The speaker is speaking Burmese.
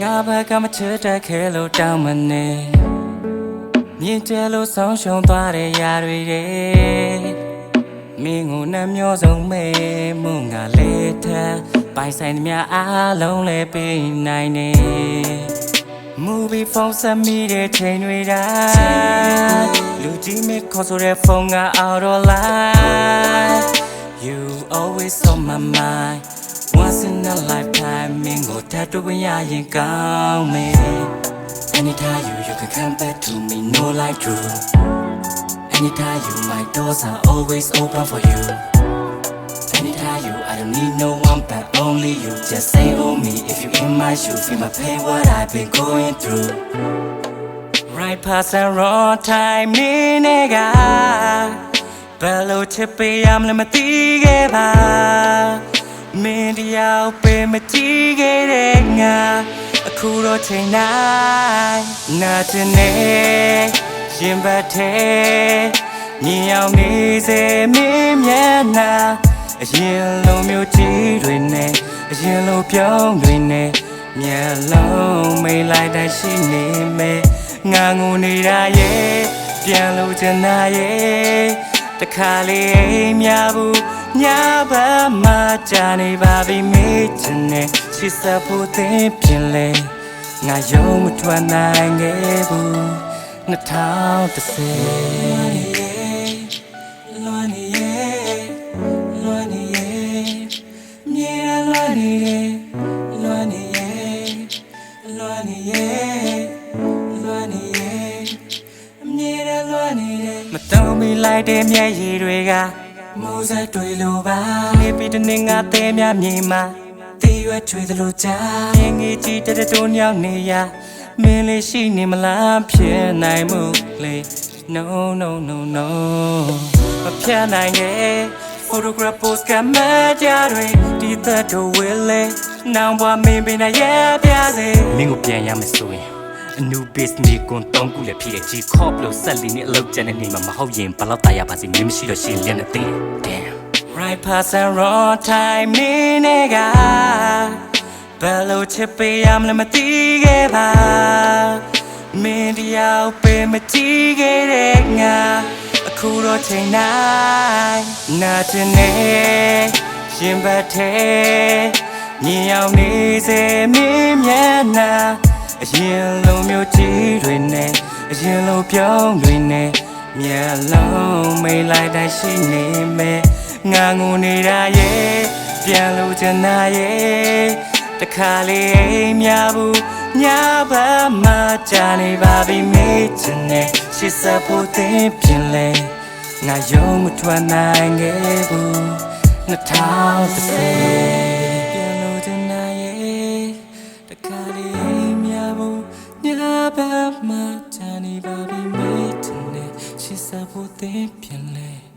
ငါဘက်ကမချစ်တဲ့ခဲလို့တောင်းမနေမြင်ကြလို့ဆုံးရှုံးသွားတဲ့ຢာတွေတဲ့မင်းကိုနှမျောဆုံးမဲမှုငါလေးထက်ပိုင်ဆိုင်သမျှအားလုံးလည်းပေးနိုင်နေ Movie phone ဆက်မိတဲ့ချိန်တွေတိုင်းလူကြီးမခေါ်ဆိုတဲ့ဖုန်းက out of line You always on my mind Once in a lifetime မင်းကိုတတ်တွေ့ရရင်ကောင်းမယ် Anytime you you can come back to me no like true Anytime you my doors are always open for you Anytime you I don't need no one but only you just say on me if you in my shoes feel my pain what I've been going through Right past and wrong time နေနေကဘယ်လိုချစ်ပေးရမလဲမသိခဲ့ပါ မင်းတယောက်ပဲမကြည့်ခဲ့တဲ့ငါအခုတော့ချိန်တိုင်းနာကျင်နေရင်ဘတ်ထဲညင်အောင်နေစေမင်းမျက်နှာအရင်လိုမျိုးကြည့်တွေနဲ့အရင်လိုပြောင်းတွေနဲ့မျက်လုံးမိတ်လိုက်တဲ့ရှိနေမယ်ငါငိုနေတာရဲ့ပြန်လို့ချင်တာရဲ့ တခါလေးအိမ်များဘူးညဘက်မှကြာနေပါပြီမေ့ချင်တဲ့ချစ်စပ်ဖို့သင်ပြင်လဲငါယုံမထွက်နိုင်ခဲ့ဘူး2010လွ လိုက်တဲ့မျက်ရည်တွေကမိုးဆက်တွေလိုပါနေပြီးတနေ့ငါတဲများမြေမှာတေးရွက်ထွေသလိုကြာငငယ်ကြီးတဲ့တုံးညောင်းနေရမင်းလေးရှိနေမလားဖြစ်နိုင်မှုလေ no no no no မပြနိုင်ရဲ့ photograph post ကမကြတွေဒီသက်တို့ဝဲလေနောင်ဘွားမင်းပင်ရပြစေမင်းကိုပြန်ရမယ်ဆိုရင် အနု business ကွန်တောင်းကူလည်းဖြစ်တဲ့ G corp လို့ဆက်လီနဲ့အလုပ်ကျန်တဲ့နေမှာမဟုတ်ရင်ဘယ်လောက်တာရပါစေမင်းမရှိတော့ရှင်လက်နဲ့သေး damn right pass and wrong time မင်းနဲ့ကဘယ်လိုချစ်ပေးရမလဲမသိခဲ့ပါမင်းတယောက်ပဲမကြည့်ခဲ့တဲ့ငါအခုတော့ချိန်တိုင်းနာကျင်နေရင်ဘတ်ထဲညင်အောင်နေစေမင်းမျက်နှာအ ရင်လိုမျိုးကြည့်တွေနဲ့အရင်လိုပြောင်းတွေနဲ့မျက်လုံးမိတ်လိုက်တိုင်းရှိနေမယ်ငါငိုနေတာရဲ့ပြန်လို့ချင်တာရဲ့တခါလေးအိမ်များဘူးညဘက်မှကြာနေပါပြီမေ့ချင်တဲ့ရှစ်ဆက်ဖို့သင်ပြင်လဲငါယုံမထွက်နိုင်ခဲ့ဘူး2010 စ်ဆက်ဖို့သင်ပြင်လဲငါ